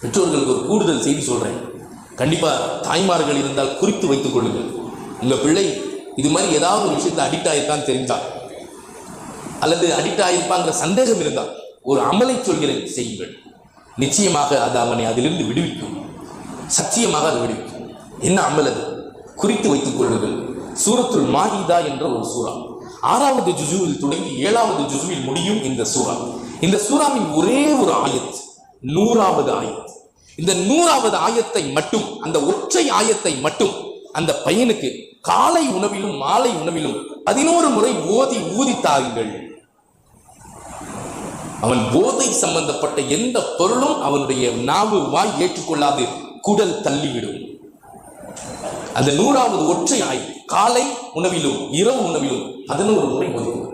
பெற்றோர்களுக்கு ஒரு கூடுதல் செய்தி சொல்கிறேன் கண்டிப்பாக தாய்மார்கள் இருந்தால் குறித்து வைத்துக் கொள்ளுங்கள். உங்கள் பிள்ளை இது மாதிரி ஏதாவது ஒரு விஷயத்தை அடிக்ட் ஆயிருக்கான்னு தெரிஞ்சா அல்லது அடிக்ட் ஆயிருப்பாங்கிற சந்தேகம் இருந்தால் ஒரு அமலை சொல்கிறேன் செய்யுங்கள். நிச்சயமாக அது அவனை அதிலிருந்து விடுவிக்கும். சத்தியமாக அது விடுவிக்கும். என்ன அமல் அது? குறித்து வைத்துக் கொள்ளுங்கள். சூரத்துல் மாஹிதா என்ற ஒரு சூறா. ஆறாவது ஜுசுவில் தொடங்கி ஏழாவது ஜுசுவில் முடியும் இந்த சூறா. இந்த சூறாவின் ஒரே ஒரு ஆயத்து. நூறாவது ஆயத் இந்த நூறாவது ஆயத்தை மட்டும் அந்த ஒற்றை ஆயத்தை மட்டும் அந்த பையனுக்கு காலை உணவிலும் மாலை உணவிலும் பதினோரு முறை ஓதி ஊதி தாருங்கள். அவன் போதை சம்பந்தப்பட்ட எந்த பொருளும் அவனுடைய நாவு வாய் ஏற்றுக்கொள்ளாது குடல் தள்ளிவிடும். அந்த நூறாவது ஒற்றை ஆய் காலை உணவிலும் இரவு உணவிலும் பதினோரு முறை ஓதும்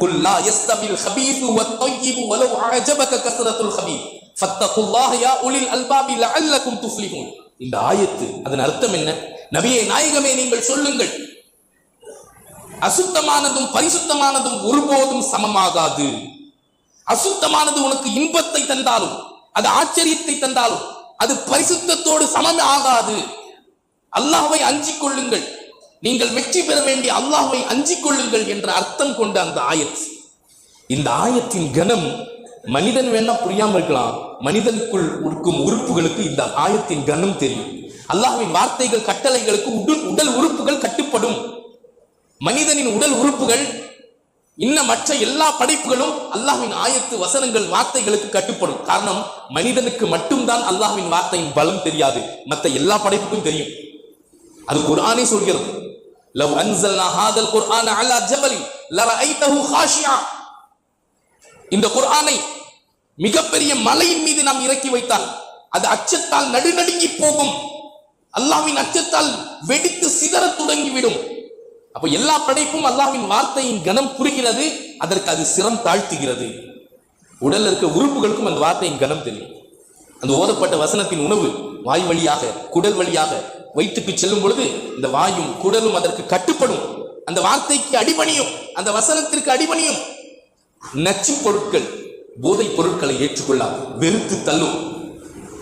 قل لا يستوي الخبيث والطيب ولو أعجبك كثرة الخبيث فاتقوا الله يا أولي الألباب لعلكم تفلحون இந்த ஆயத்து அதன் அர்த்தம் என்ன நபியே நாயகமே நீங்கள் சொல்லுங்கள் அசுத்தமானதும் பரிசுத்தமானதும் ஒருபோதும் சமமாகாது அசுத்தமானது உனக்கு இன்பத்தை தந்தாலும் அது ஆச்சரியத்தை தந்தாலும் அது பரிசுத்தத்தோடு சமம் ஆகாது அல்லாஹ்வை அஞ்சிக் கொள்ளுங்கள் நீங்கள் வெற்றி பெற வேண்டிய அல்லாஹ்வை அஞ்சிக் கொள்ளுங்கள் என்ற அர்த்தம் கொண்ட அந்த ஆயத். இந்த ஆயத்தின் கனம் மனிதன் வேணா புரியாம இருக்கலாம். மனிதனுக்குள் இருக்கும் உறுப்புகளுக்கு இந்த ஆயத்தின் கனம் தெரியும். அல்லாஹின் வார்த்தைகள் கட்டளைகளுக்கு உடல் உடல் உறுப்புகள் கட்டுப்படும். மனிதனின் உடல் உறுப்புகள் இன்ன மற்ற எல்லா படைப்புகளும் அல்லாஹின் ஆயத்து வசனங்கள் வார்த்தைகளுக்கு கட்டுப்படும். காரணம் மனிதனுக்கு மட்டும்தான் அல்லாஹ்வின் வார்த்தையின் பலம் தெரியாது. மற்ற எல்லா படைப்புக்கும் தெரியும். அது குரானே சொல்கிறது. லவ் அன்சல்னா ஹாதல் குர்ஆன அலா ஜபலின் லரஐதஹு ஹாஷியா இந்த குர்ஆனை மிகப்பெரிய மலையின் மீது நாம் இறக்கி வைத்தால் அது அச்சத்தால் நடுநடுங்கி போகும். அல்லாஹ்வின் அச்சத்தால் வெடித்து சிதற தொடங்கிவிடும். அப்ப எல்லா படைப்பும் அல்லாஹ்வின் வார்த்தையின் கனம் புரிகிறது அதற்கு அது சிரம் தாழ்த்துகிறது. உடல் இருக்க உறுப்புகளுக்கும் அந்த வார்த்தையின் கனம் தெரியும். அந்த ஓதப்பட்ட வசனத்தின் உணவு வாய் வழியாக குடல் வழியாக வயிற்றுக்கு செல்லும் பொழுது இந்த வாயும் குடலும் அதற்கு கட்டுப்படும். அந்த வார்த்தைக்கு அடிபணியும் அந்த வசனத்திற்கு அடிபணியும். நச்சு பொருட்கள் போதைப் பொருட்களை ஏற்றுக்கொள்ளாது வெறுத்து தள்ளும்.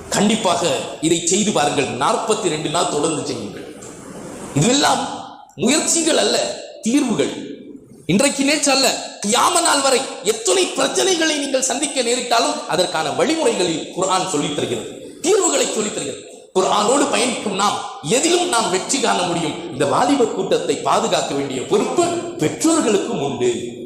கண்டிப்பாக இதை செய்து பாருங்கள். நாற்பத்தி ரெண்டு நாள் தொடர்ந்து செய்யுங்கள். இதுவெல்லாம் முயற்சிகள் அல்ல தீர்வுகள். இன்றைக்கு நேற்று அல்ல கியாம நாள் வரை எத்தனை பிரச்சனைகளை நீங்கள் சந்திக்க நேரிட்டாலும் அதற்கான வழிமுறைகளில் குரான் சொல்லித் தருகிறது தீர்வுகளை சொல்லித் தருகிறது. குரானோடு பயணிக்கும் நாம் எதிலும் நாம் வெற்றி காண முடியும். இந்த வாலிப கூட்டத்தை பாதுகாக்க வேண்டிய பொறுப்பு பெற்றோர்களுக்கும் உண்டு.